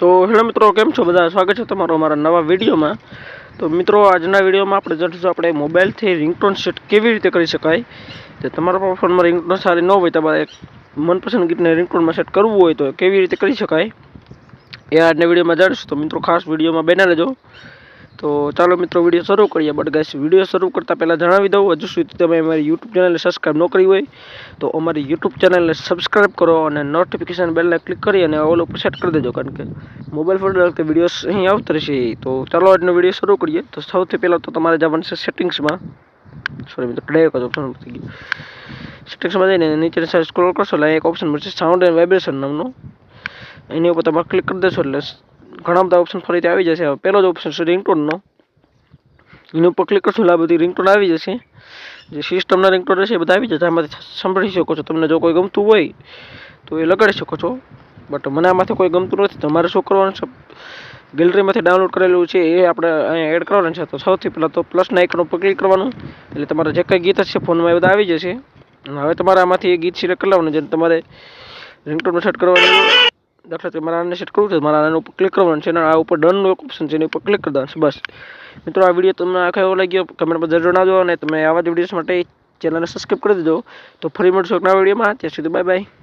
તો હેલો મિત્રો, કેમ છો બધા? સ્વાગત છે તમારો અમારા નવા વિડીયોમાં. તો મિત્રો, આજના વિડીયોમાં આપણે જાણીશું આપણે મોબાઈલથી રિંગટોન સેટ કેવી રીતે કરી શકાય. તો તમારા ફોનમાં રિંગટોન સારી ન હોય, તમારે મનપસંદ ગીતને રિંગટોનમાં સેટ કરવું હોય તો કેવી રીતે કરી શકાય એ આજના વિડીયોમાં જાણીશું. તો મિત્રો, ખાસ વિડીયોમાં બેના રહેજો. તો ચાલો મિત્રો, વીડિયો શરૂ કરીએ. બટ ગાઈસ વીડિયો શરૂ કરતાં પહેલાં જણાવી દઉં, હજુ સુધી તમે અમારી યુટ્યુબ ચેનલને સબસ્ક્રાઈબ ન કરી હોય, તો અમારી યુટ્યુબ ચેનલને સબસ્ક્રાઈબ કરો અને નોટિફિકેશન બેલને ક્લિક કરી અને ઓલ ઉપર સેટ કરી દેજો. કારણ કે મોબાઈલ ફોન વખતે વિડીયોસ અહીં આવતા રહેશે. તો ચાલો આજનો વીડિયો શરૂ કરીએ. તો સૌથી પહેલાં તો તમારે જવાનું છે સેટિંગ્સમાં સોરી મિત્રો કરો ઓપ્શન થઈ ગયું. સેટિંગ્સમાં જઈને નીચે સ્ક્રોલ કરશો એટલે એક ઓપ્શન મળશે સાઉન્ડ એન્ડ વાઇબ્રેશન નામનો. એની ઉપર તમારે ક્લિક કરી દેશો એટલે ઘણા બધા ઓપ્શન ફરીથી આવી જશે. પહેલો જ ઓપ્શન છે રિંગટોનનો એની ઉપર ક્લિક કરશો એટલે બધી રિંગટોન આવી જશે. જે સિસ્ટમના રિંગટોન રહેશે એ બધા આવી જશે. આમાંથી સાંભળી શકો છો. તમને જો કોઈ ગમતું હોય, તો એ લગાડી શકો છો. બટ મને આમાંથી કોઈ ગમતું નથી. તમારે શું કરવાનું છે? ગેલેરીમાંથી ડાઉનલોડ કરેલું છે, એ આપણે અહીંયા એડ કરવાનું છે. તો સૌથી પહેલાં તો પ્લસના આઇકન ઉપર ક્લિક કરવાનું. એટલે તમારે જે કંઈ ગીત હશે, ફોનમાં એ બધા આવી જશે. હવે તમારે આમાંથી એ ગીત સિલેક્ટ કરી લેવાનું જેને તમારે રિંગટોનમાં સેટ કરવાનું. દાખલા તરીકે મારા આને સેટ કરવું છે, મારા આના ઉપર ક્લિક કરવાનું છે અને આ ઉપર ડનનું એક ઓપ્શન છે, એની ઉપર ક્લિક કરી દેવાનું બસ. મિત્રો, આ વીડિયો તમને આખો એવો લાગ્યો કમેન્ટમાં જરૂર જણાવજો અને તમે આવા જ વિડીયોઝ માટે ચેનલને સબસ્ક્રાઈબ કરી દેજો. તો ફરી મળશું એક નવા વિડીયોમાં ત્યાં સુધી બાય બાય